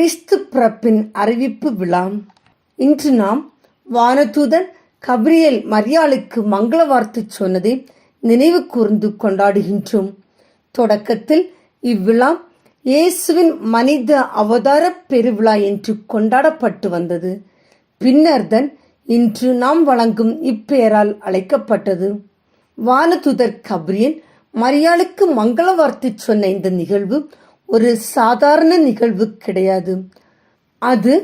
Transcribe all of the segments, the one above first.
கிறிஸ்து பிறப்பின் அறிவிப்பு விழா இன்று நாம் வானதூதன் கபிரியல் மரியாளுக்கு மங்கள வார்த்தை சொன்னதை நினைவு கூர்ந்து கொண்டாடுகின்றோம். தொடக்கத்தில் இவ்விழா இயேசுவின் மனித அவதார பெருவிழா என்று கொண்டாடப்பட்டு வந்தது. பின்னர்தன் இன்று நாம் வழங்கும் இப்பெயரால் அழைக்கப்பட்டது. வானதுதர் கப்ரியல் மரியாளுக்கு மங்கள வார்த்தை சொன்ன இந்த நிகழ்வு ஒரு சாதாரண நிகழ்வு கிடையாது. அது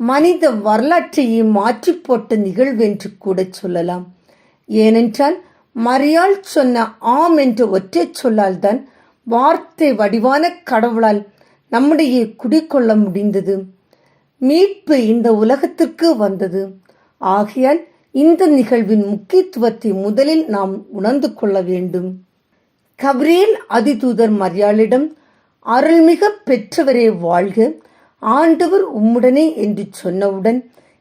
மனித வரலாற்றையே மாற்றி போட்ட நிகழ்வு என்று கூட சொல்லலாம். ஏனென்றால் மரியாள் சொன்ன ஆம் என்ற ஒற்றை சொல்லால் தான் வார்த்தை வடிவான கடவுளால் நம்முடைய குடிக்கொள்ள முடிந்தது. மீட்பு இந்த உலகத்திற்கு வந்தது. ஆகையால் இந்த நிகழ்வின் முக்கியத்துவத்தை முதலில் நாம் உணர்ந்து கொள்ள வேண்டும். கப்ரியேல் அதிதூதர் மரியாளிடம் அருள்மிக பெற்றவரே வாழ்க. ஆண்டவர் உம்முடனே என்று சொன்னவுடன்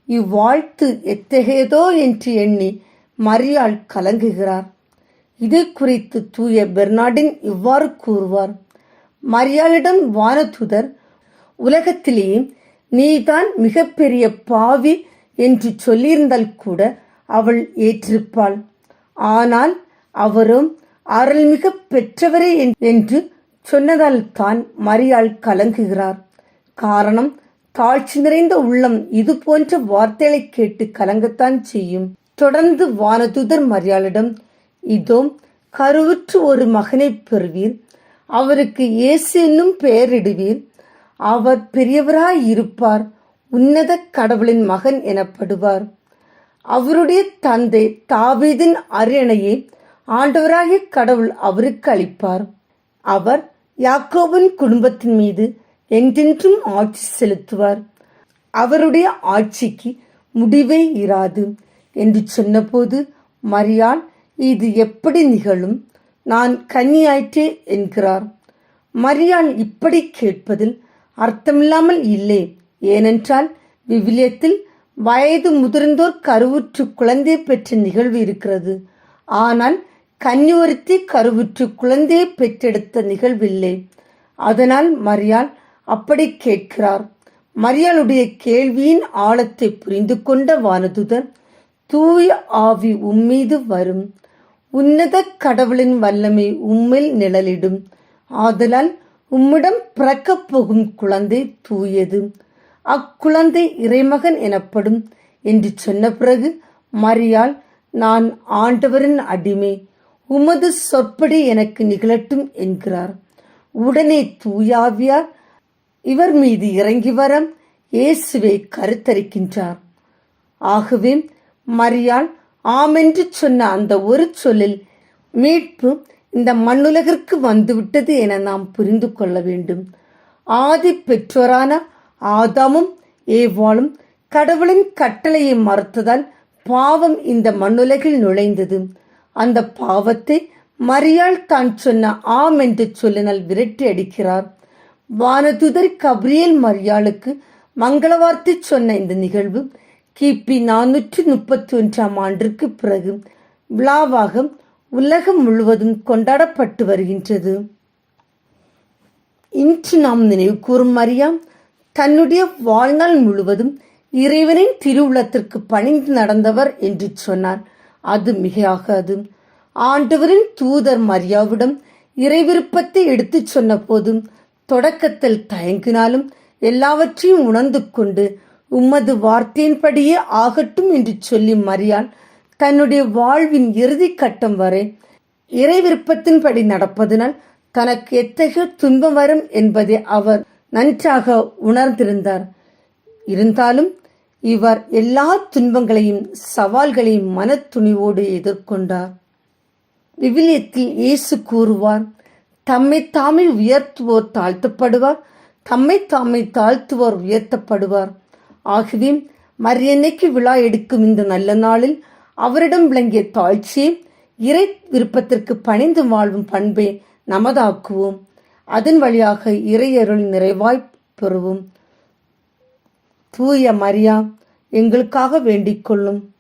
இவ்வாழ்த்து எத்தகையதோ என்று எண்ணி மரியாள் கலங்குகிறார். இதை குறித்து தூய பெர்னாடின் இவ்வாறு கூறுவார். மரியாளிடம் வானதுதர் உலகத்திலேயே நீதான் மிகப்பெரிய பாவி என்று சொல்லியிருந்தால் கூட அவள் ஏற்றிருப்பாள். ஆனால் அவரும் அருள்மிக பெற்றவரே என்று சொன்னதால் தான் மரியாள் கலங்குகிறார். காரணம் தாழ்ச்சி நிறைந்த உள்ளம் இது போன்ற வார்த்தைகளை கேட்டு கலங்கத்தான் செய்யும். தொடர்ந்து வானதுதர் மரியாளிடம் இதோ கருவுற்று ஒரு மகனை பெறுவீர். அவருக்கு இயேசு என்னும் பெயரிடுவீர். அவர் பெரியவராய் இருப்பார். உன்னத கடவுளின் மகன் எனப்படுவார். அவருடைய தந்தை தாவீதின் அரியணையை ஆண்டவராகிய கடவுள் அவருக்கு அளிப்பார். அவர் யாக்கோவின் குடும்பத்தின் மீது என்றென்றும் ஆட்சி செலுத்துவார். அவருடைய ஆட்சிக்கு முடிவே இராது என்று சொன்னபோது மரியாள் இது எப்படி நிகழும்? நான் கன்னியாயிற்றே என்கிறார். மரியாள் இப்படி கேட்பதில் அர்த்தமில்லாமல் இல்லை. ஏனென்றால் விவிலியத்தில் வயது முதிர்ந்தோர் கருவுற்று குழந்தை பெற்ற நிகழ்வு இருக்கிறது. ஆனால் கன்னியொருத்தி கருவுற்று குழந்தையை பெற்றெடுத்த நிகழ்வில்லை. அதனால் மரியாள் அப்படி கேட்கிறார். மரியாளுடைய கேள்வியின் ஆழத்தை புரிந்து கொண்ட வானதுதர் தூய ஆவி உம்மீது வரும். உன்னத கடவுளின் வல்லமை உம்மில் நிழலிடும். ஆதலால் உம்மிடம் பிறக்கப் போகும் குழந்தை தூயது. அக்குழந்தை இறைமகன் எனப்படும் என்று சொன்ன பிறகு மரியாள் நான் ஆண்டவரின் அடிமை உமது சொற்படி எனக்கு நிகழட்டும் என்கிறார். உடனே தூயாவியார் இவர் மீது இறங்கி வர இயேசுவை கருத்தரிக்கின்றார். ஆகவே மரியாள் ஆமென்று சொன்ன அந்த ஒரு சொல்லில் மீட்பு இந்த மண்ணுலகிற்கு வந்துவிட்டது என நாம் புரிந்து கொள்ள வேண்டும். ஆதி பெற்றோரான ஆதாமும் ஏவாளும் கடவுளின் கட்டளையை மறுத்ததால் பாவம் இந்த மண்ணுலகில் நுழைந்தது. அந்த பாவத்தை மரியாள் தான் சொன்ன ஆம் என்று சொல்லினால் விரட்டி அடிக்கிறார். வானதுதர் கப்ரியேல் மரியாளுக்கு மங்களவார்த்தை சொன்ன இந்த நிகழ்வு கிபி நானூற்றி முப்பத்தி ஒன்றாம் ஆண்டிற்கு பிறகு விழாவாக உலகம் முழுவதும் கொண்டாடப்பட்டு வருகின்றது. இன்று நாம் நினைவு கூறும் மரியாம் தன்னுடைய வாழ்நாள் முழுவதும் இறைவனின் திருவுளத்திற்கு பணிந்து நடந்தவர் என்று சொன்னார். அது மிகையாகாது ஆண்டவரின் தூதர் மரியாவிடம் இறைவிருப்பத்தை எடுத்துச் சொன்ன போதும் தொடக்கத்தில் தயங்கினாலும் எல்லாவற்றையும் உணர்ந்து கொண்டு உம்மது வார்த்தையின்படியே ஆகட்டும் என்று சொல்லி மரியாள் தன்னுடைய வாழ்வின் இறுதி கட்டம் வரை இறை விருப்பத்தின்படி நடப்பதனால் தனக்கு எத்தகைய துன்பம் வரும் என்பதை அவர் நன்றாக உணர்ந்திருந்தார். இருந்தாலும் இவர் எல்லா துன்பங்களையும் சவால்களையும் மனத்துணிவோடு எதிர்கொண்டார். விவிலியத்தில் இயேசு கூறுவார் தம்மை தாமே உயர்த்துவோர் தாழ்த்தப்படுவார் தம்மை தாமே தாழ்த்துவோர் உயர்த்தப்படுவார். ஆகவே மரியன்னைக்கு விழா எடுக்கும் இந்த நல்ல நாளில் அவரிடம் விளங்கிய தாழ்ச்சியை இறை விருப்பத்திற்கு பணிந்து வாழும் பண்பை நமதாக்குவோம். அதன் வழியாக இறையருள் நிறைவாய் பெறுவோம். தூய மரியா எங்களுக்காக வேண்டிக் கொள்ளும்.